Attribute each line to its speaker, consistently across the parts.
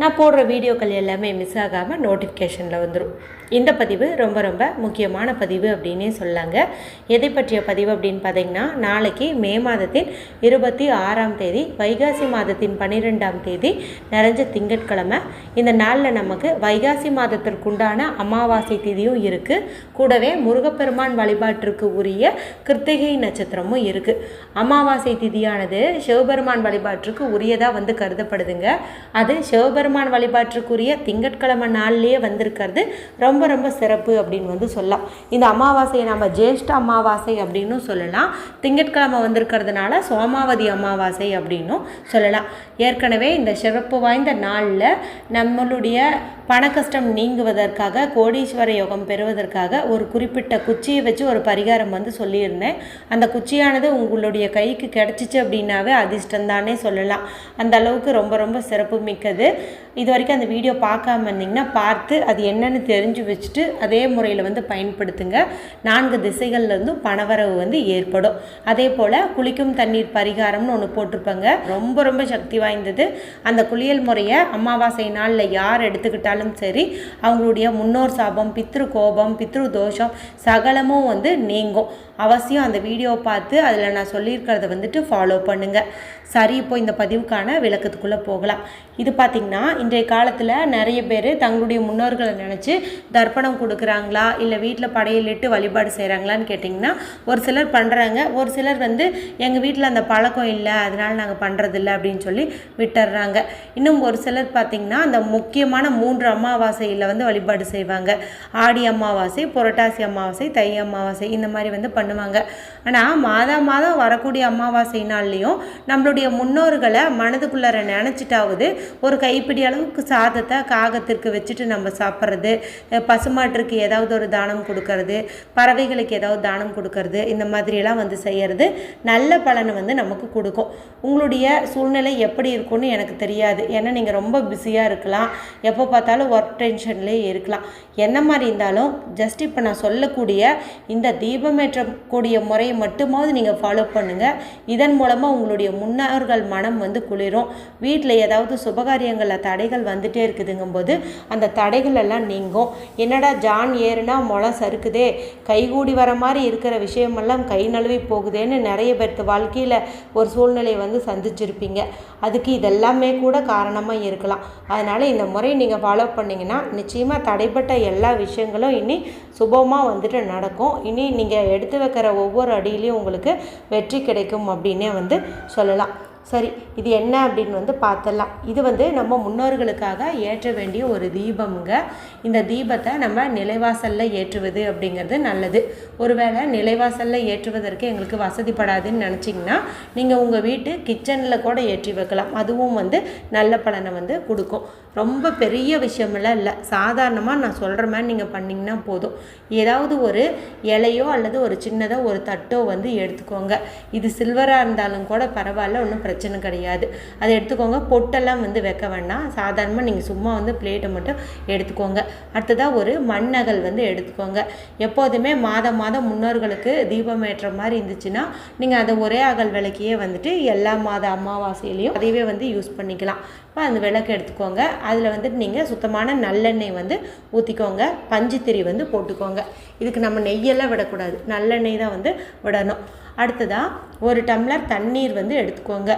Speaker 1: நான் போடுற வீடியோக்கள் எல்லாமே மிஸ் ஆகாமல் நோட்டிஃபிகேஷனில் வந்துடும் இந்த பதிவு ரொம்ப ரொம்ப முக்கியமான பதிவு அப்படின்னே சொல்லாங்க. எதை பற்றிய பதிவு அப்படின்னு பார்த்தீங்கன்னா நாளைக்கு மே மாதத்தின் இருபத்தி ஆறாம் தேதி வைகாசி மாதத்தின் பன்னிரெண்டாம் தேதி நிறைஞ்ச திங்கட்கிழமை. இந்த நாளில் நமக்கு வைகாசி மாதத்திற்குண்டான அமாவாசை திதியும் இருக்குது கூடவே முருகப்பெருமான் வழிபாட்டிற்கு உரிய கிருத்திகை நட்சத்திரமும் இருக்குது அமாவாசை திதியானது சிவபெருமான் வழிபாட்டிற்கு உரியதாக வந்து கருதப்படுதுங்க. அது சிவபெருமான் வழிபாட்டிற்குரிய திங்கட்கிழமை நாள்லேயே வந்திருக்கிறது. ரொம்ப ரொம்ப சிறப்பு அப்படின்னு வந்து சொல்லலாம். இந்த அமாவாசையை நம்ம ஜேஷ்ட அமாவாசை அப்படின்னும் சொல்லலாம். திங்கட்கிழமை வந்திருக்கிறதுனால சோமாவதி அமாவாசை அப்படின்னும் சொல்லலாம். ஏற்கனவே இந்த சிறப்பு வாய்ந்த நாளில் நம்மளுடைய பண கஷ்டம் நீங்குவதற்காக கோடீஸ்வர யோகம் பெறுவதற்காக ஒரு குறிப்பிட்ட குச்சியை வச்சு ஒரு பரிகாரம் வந்து சொல்லியிருந்தேன். அந்த குச்சியானது உங்களுடைய கைக்கு கிடச்சிச்சு அப்படின்னாவே அதிர்ஷ்டம் தானே சொல்லலாம். அந்த அளவுக்கு ரொம்ப ரொம்ப சிறப்பு மிக்கது இது வரைக்கும் அந்த வீடியோ பார்க்காம இருந்தீங்கன்னா பார்த்து அது என்னன்னு தெரிஞ்சு வச்சுட்டு அதே முறையில் வந்து பயன்படுத்துங்க. நான்கு திசைகள்லேருந்தும் பணவரவு வந்து ஏற்படும். அதே போல் குளிக்கும் தண்ணீர் பரிகாரம்னு ஒன்று போட்டிருப்பாங்க. ரொம்ப ரொம்ப சக்தி வாய்ந்தது. அந்த குளியல் முறையை அமாவாசை நாளில் யார் எடுத்துக்கிட்டாலும் சரி அவங்களுடைய முன்னோர் சாபம் பித்ரு கோபம் பித்ரு தோஷம் சகலமும் வந்து நீங்கும். அவசியம் அந்த வீடியோவை பார்த்து அதில் நான் சொல்லியிருக்கிறத வந்துட்டு ஃபாலோ பண்ணுங்கள் சரி இப்போ இந்த பதிவுக்கான விளக்கத்துக்குள்ளே போகலாம். இது பார்த்திங்கன்னா இன்றைய காலத்தில் நிறைய பேர் தங்களுடைய முன்னோர்களை நினச்சி தர்ப்பணம் கொடுக்குறாங்களா? இல்லை வீட்டில் படையலிட்டு வழிபாடு செய்கிறாங்களான்னு கேட்டிங்கன்னா ஒரு சிலர் பண்ணுறாங்க ஒரு சிலர் வந்து எங்கள் வீட்டில் அந்த பழக்கம் இல்லை அதனால் நாங்கள் பண்ணுறதில்ல அப்படின்னு சொல்லி விட்டுறாங்க. இன்னும் ஒரு சிலர் பார்த்திங்கன்னா அந்த முக்கியமான மூன்று அமாவாசையில் வந்து வழிபாடு செய்வாங்க. ஆடி அமாவாசை புரட்டாசி அமாவாசை தை அமாவாசை இந்த மாதிரி வந்து பண்ணுவாங்க. ஆனால் மாதம் மாதம் வரக்கூடிய அமாவாசை நாள்லேயும் நம்மளுடைய முன்னோர்களை மனதுக்குள்ளார நினச்சிட்டாவது ஒரு கைப்பிடி அளவுக்கு சாதத்தை காகத்திற்கு வச்சுட்டு நம்ம சாப்பிட்றது பசுமாட்டிற்கு ஏதாவது ஒரு தானம் கொடுக்கறது பறவைகளுக்கு ஏதாவது தானம் கொடுக்கறது இந்த மாதிரியெல்லாம் வந்து செய்கிறது நல்ல பலனை வந்து நமக்கு கொடுக்கும். உங்களுடைய சூழ்நிலை எப்படி இருக்கும்னு எனக்கு தெரியாது. ஏன்னா நீங்கள் ரொம்ப பிஸியாக இருக்கலாம். எப்போ பார்த்தாலும் ஒர்க் டென்ஷன்லேயே இருக்கலாம். என்ன மாதிரி இருந்தாலும் ஜஸ்ட் இப்போ நான் சொல்லக்கூடிய இந்த தீபமேற்றக்கூடிய முறையை மட்டுமாவது நீங்கள் ஃபாலோ பண்ணுங்கள் இதன் மூலமாக உங்களுடைய முன்னோர்கள் மனம் வந்து குளிரும். வீட்டில் ஏதாவது சுபகாரியங்களை சுபகாரியங்களில் தடைகள் வந்துட்டே இருக்குதுங்கும்போது அந்த தடைகள் எல்லாம் நீங்கும். என்னடா ஜான் ஏறுனா முளம் சறுக்குதே? கைகூடி வர மாதிரி இருக்கிற விஷயமெல்லாம் கை நழுவி போகுதேன்னு நிறைய பேர்த்து வாழ்க்கையில் ஒரு சூழ்நிலையை வந்து சந்திச்சிருப்பீங்க. அதுக்கு இதெல்லாமே கூட காரணமாக இருக்கலாம். அதனால் இந்த முறை நீங்கள் ஃபாலோ பண்ணிங்கன்னா நிச்சயமாக தடைப்பட்ட எல்லா விஷயங்களும் இனி சுபமாக வந்துட்டு நடக்கும். இனி நீங்கள் எடுத்து வைக்கிற ஒவ்வொரு அடியிலையும் உங்களுக்கு வெற்றி கிடைக்கும் அப்படின்னே வந்து சொல்லலாம். சரி இது என்ன அப்படின்னு வந்து பார்த்துடலாம். இது வந்து நம்ம முன்னோர்களுக்காக ஏற்ற வேண்டிய ஒரு தீபம்ங்க. இந்த தீபத்தை நம்ம நிலைவாசலில் ஏற்றுவது அப்படிங்கிறது நல்லது. ஒருவேளை நிலைவாசலில் ஏற்றுவதற்கு எங்களுக்கு வசதிப்படாதுன்னு நினச்சிங்கன்னா நீங்கள் உங்கள் வீட்டு கிச்சனில் கூட ஏற்றி வைக்கலாம். அதுவும் வந்து நல்ல பலனை வந்து கொடுக்கும். ரொம்ப பெரிய விஷயமெல்லாம் இல்லை. சாதாரணமாக நான் சொல்கிற மாதிரி நீங்கள் பண்ணிங்கன்னா போதும். ஏதாவது ஒரு இலையோ அல்லது ஒரு சின்னதாக ஒரு தட்டோ வந்து எடுத்துக்கோங்க. இது சில்வராக இருந்தாலும் கூட பரவாயில்ல ஒன்றும் பிரச்சனை பிரச்சனை கிடையாது. அதை எடுத்துக்கோங்க. பொட்டெல்லாம் வந்து வைக்க வேண்டாம். சாதாரணமாக நீங்கள் சும்மா வந்து பிளேட்டை மட்டும் எடுத்துக்கோங்க. அடுத்ததாக ஒரு மண்ணகல் வந்து எடுத்துக்கோங்க. எப்போதுமே மாதம் மாதம் முன்னோர்களுக்கு தீபம் ஏற்ற மாதிரி இருந்துச்சுன்னா நீங்கள் அதை ஒரே அகல் விளக்கியே வந்துட்டு எல்லா மாத அமாவாசையிலையும் அதையவே வந்து யூஸ் பண்ணிக்கலாம். இப்போ அந்த விளக்கு எடுத்துக்கோங்க. அதில் வந்துட்டு நீங்கள் சுத்தமான நல்லெண்ணெய் வந்து ஊற்றிக்கோங்க பஞ்சுத்திரி வந்து போட்டுக்கோங்க. இதுக்கு நம்ம நெய்யெல்லாம் விடக்கூடாது. நல்லெண்ணெய் தான் வந்து விடணும். அடுத்ததாக ஒரு டம்ளர் தண்ணீர் வந்து எடுத்துக்கோங்க.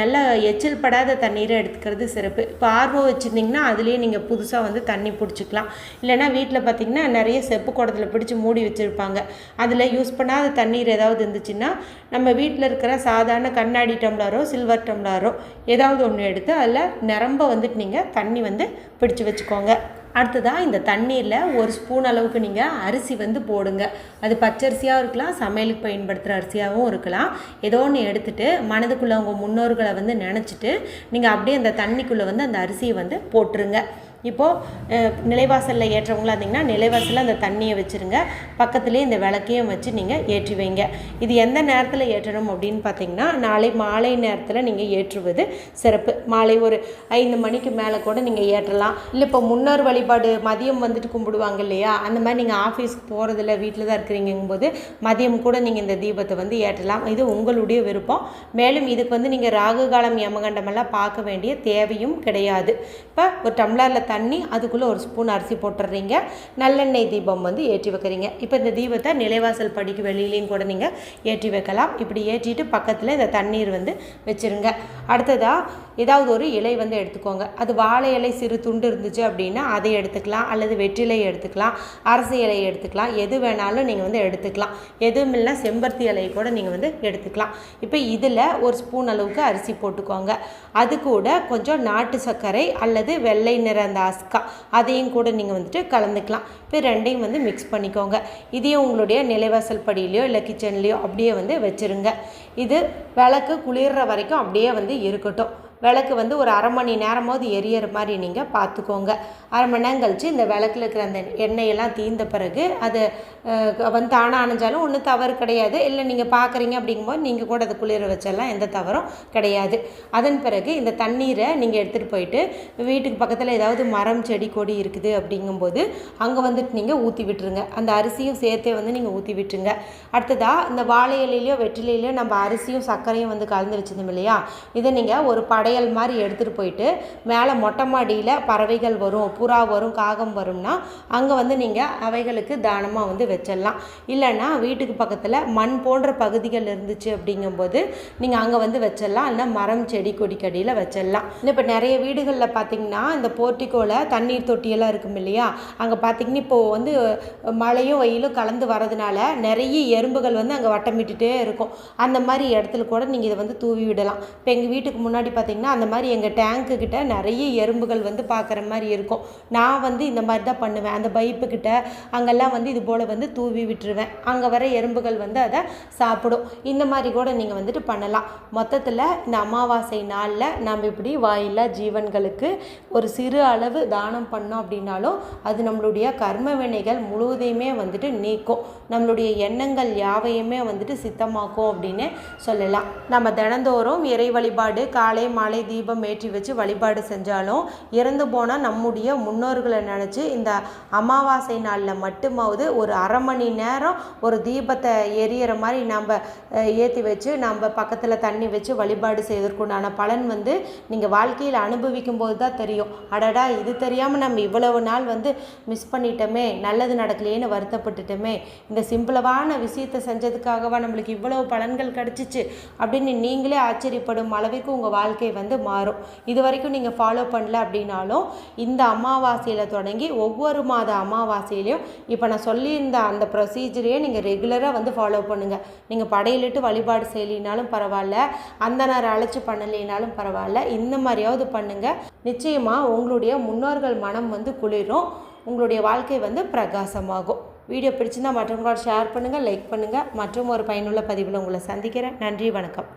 Speaker 1: நல்ல எச்சில் படாத தண்ணீரை எடுத்துக்கிறது சிறப்பு. இப்போ ஆர்வோ வச்சுருந்திங்கன்னா அதுலேயே நீங்கள் புதுசாக வந்து தண்ணி பிடிச்சிக்கலாம். இல்லைனா வீட்டில் பார்த்திங்கன்னா நிறைய செப்பு குடத்தில் பிடிச்சி மூடி வச்சுருப்பாங்க. அதில் யூஸ் பண்ணாத தண்ணீர் ஏதாவது இருந்துச்சுன்னா நம்ம வீட்டில் இருக்கிற சாதாரண கண்ணாடி டம்ளரோ சில்வர் டம்ளரோ ஏதாவது ஒன்று எடுத்து அதில் நிரம்ப வந்துட்டு நீங்கள் தண்ணி வந்து பிடிச்சி வச்சுக்கோங்க. அடுத்ததாக இந்த தண்ணீரில் ஒரு ஸ்பூன் அளவுக்கு நீங்கள் அரிசி வந்து போடுங்க. அது பச்சரிசியாக இருக்கலாம் சமையலுக்கு பயன்படுத்துகிற அரிசியாகவும் இருக்கலாம். ஏதோ ஒன்று எடுத்துகிட்டு மனதுக்குள்ளே உங்கள் முன்னோர்களை வந்து நினச்சிட்டு நீங்கள் அப்படியே அந்த தண்ணிக்குள்ளே வந்து அந்த அரிசியை வந்து போட்டுருங்க. இப்போது நிலைவாசலில் ஏற்றவங்களா இருந்தீங்கன்னா நிலைவாசலில் அந்த தண்ணியை வச்சுருங்க. பக்கத்துலேயே இந்த விளக்கையும் வச்சு நீங்கள் ஏற்றி வைங்க. இது எந்த நேரத்தில் ஏற்றணும் அப்படின்னு பார்த்தீங்கன்னா நாளை மாலை நேரத்தில் நீங்கள் ஏற்றுவது சிறப்பு. மாலை ஒரு ஐந்து மணிக்கு மேலே கூட நீங்கள் ஏற்றலாம். இல்லை இப்போ முன்னோர் வழிபாடு மதியம் வந்துட்டு கும்பிடுவாங்க இல்லையா? அந்த மாதிரி நீங்கள் ஆஃபீஸ்க்கு போகிறதில்ல வீட்டில் தான் இருக்கிறீங்கும்போது மதியம் கூட நீங்கள் இந்த தீபத்தை வந்து ஏற்றலாம். இது உங்களுடைய விருப்பம். மேலும் இதுக்கு வந்து நீங்கள் ராகு காலம் யமகண்டமெல்லாம் பார்க்க வேண்டிய தேவையும் கிடையாது. இப்போ ஒரு டம்ளரில் தண்ணி அதுக்குள்ளே ஒரு ஸ்பூன் அரிசி போட்டுடுறீங்க நல்லெண்ணெய் தீபம் வந்து ஏற்றி வைக்கிறீங்க. இப்போ இந்த தீபத்தை நிலைவாசல் படிக்கு வெளியிலையும் கூட நீங்கள் ஏற்றி வைக்கலாம். இப்படி ஏற்றிட்டு பக்கத்தில் இந்த தண்ணீர் வந்து வச்சுருங்க. அடுத்ததாக ஏதாவது ஒரு இலை வந்து எடுத்துக்கோங்க. அது வாழை இலை சிறு துண்டு இருந்துச்சு அப்படின்னா அதை எடுத்துக்கலாம். அல்லது வெற்றிலை எடுத்துக்கலாம். அரசு இலையை எடுத்துக்கலாம். எது வேணாலும் நீங்கள் வந்து எடுத்துக்கலாம். எதுவும் இல்லை செம்பருத்தி இலையை கூட நீங்கள் வந்து எடுத்துக்கலாம். இப்போ இதில் ஒரு ஸ்பூன் அளவுக்கு அரிசி போட்டுக்கோங்க. அது கூட கொஞ்சம் நாட்டு சர்க்கரை அல்லது வெள்ளை நிற அந்த அஸ்கா அதையும் கூட நீங்கள் வந்துட்டு கலந்துக்கலாம். இப்போ ரெண்டையும் வந்து மிக்ஸ் பண்ணிக்கோங்க. இதையும் உங்களுடைய நிலைவாசல் படியிலையோ இல்லை கிச்சன்லேயோ அப்படியே வந்து வச்சுருங்க. இது விளக்கு குளிர்ற வரைக்கும் அப்படியே வந்து இருக்கட்டும். விளக்கு வந்து ஒரு அரை மணி நேரமாவது எரியற மாதிரி நீங்கள் பார்த்துக்கோங்க அரை மணி நேரம் கழித்து இந்த விளக்கில் இருக்கிற அந்த எண்ணெயெல்லாம் தீர்ந்த பிறகு அது வந்து தானாக அணைஞ்சாலும் ஒன்றும் தவறு கிடையாது. இல்லை நீங்கள் பார்க்குறீங்க அப்படிங்கும்போது நீங்கள் கூட அதை குளிர வச்செல்லாம் எந்த தவறும் கிடையாது. அதன் பிறகு இந்த தண்ணீரை நீங்கள் எடுத்துகிட்டு போயிட்டு வீட்டுக்கு பக்கத்தில் ஏதாவது மரம் செடி கொடி இருக்குது அப்படிங்கும்போது அங்கே வந்துட்டு நீங்கள் ஊற்றி விட்டுருங்க. அந்த அரிசியும் சேர்த்தே வந்து நீங்கள் ஊற்றி விட்டுருங்க. அடுத்ததாக இந்த வாழை இலையிலையோ வெற்றிலையிலையோ நம்ம அரிசியும் சர்க்கரையும் வந்து கலந்து வச்சிருந்தோம் இல்லையா? இதை நீங்கள் ஒரு படை படையல் மாதிரி எடுத்துகிட்டு போயிட்டு மேலே மொட்டை மாடியில் பறவைகள் வரும் புறா வரும் காகம் வரும்னா அங்கே வந்து நீங்கள் அவைகளுக்கு தானமாக வந்து வச்சிடலாம். இல்லைன்னா வீட்டுக்கு பக்கத்தில் மண் போன்ற பகுதிகள் இருந்துச்சு அப்படிங்கும்போது நீங்கள் அங்கே வந்து வச்சிடலாம். இல்லைன்னா மரம் செடி கொடிக்கடியில் வச்சிடலாம். இப்போ நிறைய வீடுகளில் பார்த்தீங்கன்னா இந்த போர்ட்டிக்கோவில் தண்ணீர் தொட்டியெல்லாம் இருக்கும் இல்லையா? அங்கே பார்த்தீங்கன்னா இப்போது வந்து மழையும் வெயிலும் கலந்து வரதுனால நிறைய எறும்புகள் வந்து அங்கே வட்டமிட்டுட்டே இருக்கும். அந்த மாதிரி இடத்துல கூட நீங்கள் இதை வந்து தூவி விடலாம். இப்போ எங்கள் வீட்டுக்கு முன்னாடி பார்த்தீங்கன்னா அந்த மாதிரி எங்கள் டேங்க்கு கிட்ட நிறைய எறும்புகள் வந்து பார்க்குற மாதிரி இருக்கும். நான் வந்து இந்த மாதிரி தான் பண்ணுவேன். அந்த பைப்புக்கிட்ட அங்கெல்லாம் வந்து இது போல் வந்து தூவி விட்டுருவேன். அங்கே வர எறும்புகள் வந்து அதை சாப்பிடும். இந்த மாதிரி கூட நீங்கள் வந்துட்டு பண்ணலாம். மொத்தத்தில் இந்த அமாவாசை நாளில் நம்ம இப்படி வாயில்லா ஜீவன்களுக்கு ஒரு சிறு அளவு தானம் பண்ணோம் அப்படின்னாலும் அது நம்மளுடைய கர்ம வினைகள் முழுவதையுமே வந்துட்டு நீக்கும். நம்மளுடைய எண்ணங்கள் யாவையுமே வந்துட்டு சித்தமாக்கும் அப்படின்னு சொல்லலாம். நம்ம தினந்தோறும் இறை வழிபாடு காலை மாலை தீபம் ஏற்றி வச்சு வழிபாடு செஞ்சாலும் இறந்து போனால் நம்முடைய முன்னோர்களை நினச்சி இந்த அமாவாசை நாளில் மட்டுமாவது ஒரு அரை மணி நேரம் ஒரு தீபத்தை எரியிற மாதிரி நம்ம ஏற்றி வச்சு நம்ம பக்கத்தில் தண்ணி வச்சு வழிபாடு செய்வதற்குண்டான பலன் வந்து நீங்கள் வாழ்க்கையில் அனுபவிக்கும் போது தான் தெரியும். அடடா இது தெரியாமல் நம்ம இவ்வளவு நாள் வந்து மிஸ் பண்ணிட்டோமே நல்லது நடக்கலையேன்னு வருத்தப்பட்டுட்டோமே. இந்த சிம்பிளவான விஷயத்தை செஞ்சதுக்காகவா நம்மளுக்கு இவ்வளவு பலன்கள் கிடச்சிச்சு அப்படின்னு நீங்களே ஆச்சரியப்படும் அளவிற்கு உங்கள் வாழ்க்கை வந்து மாறும். இது வரைக்கும் நீங்கள் ஃபாலோ பண்ணல அப்படின்னாலும் இந்த அமாவாசையில் தொடங்கி ஒவ்வொரு மாத அமாவாசையிலையும் இப்போ நான் சொல்லியிருந்த அந்த ப்ரொசீஜரையே நீங்கள் ரெகுலராக வந்து ஃபாலோ பண்ணுங்கள் நீங்கள் படையிலிட்டு வழிபாடு செய்யலினாலும் பரவாயில்ல அந்த நேரம் அழைச்சி பண்ணலைனாலும் பரவாயில்ல இந்த மாதிரியாவது பண்ணுங்கள் நிச்சயமாக உங்களுடைய முன்னோர்கள் மனம் வந்து குளிரும் உங்களுடைய வாழ்க்கை வந்து பிரகாசமாகும். வீடியோ பிடிச்சிருந்தால் மற்றவங்களோட ஷேர் பண்ணுங்கள் லைக் பண்ணுங்கள் மற்றும் ஒரு பயனுள்ள பதிவில் உங்களை சந்திக்கிறேன். நன்றி வணக்கம்.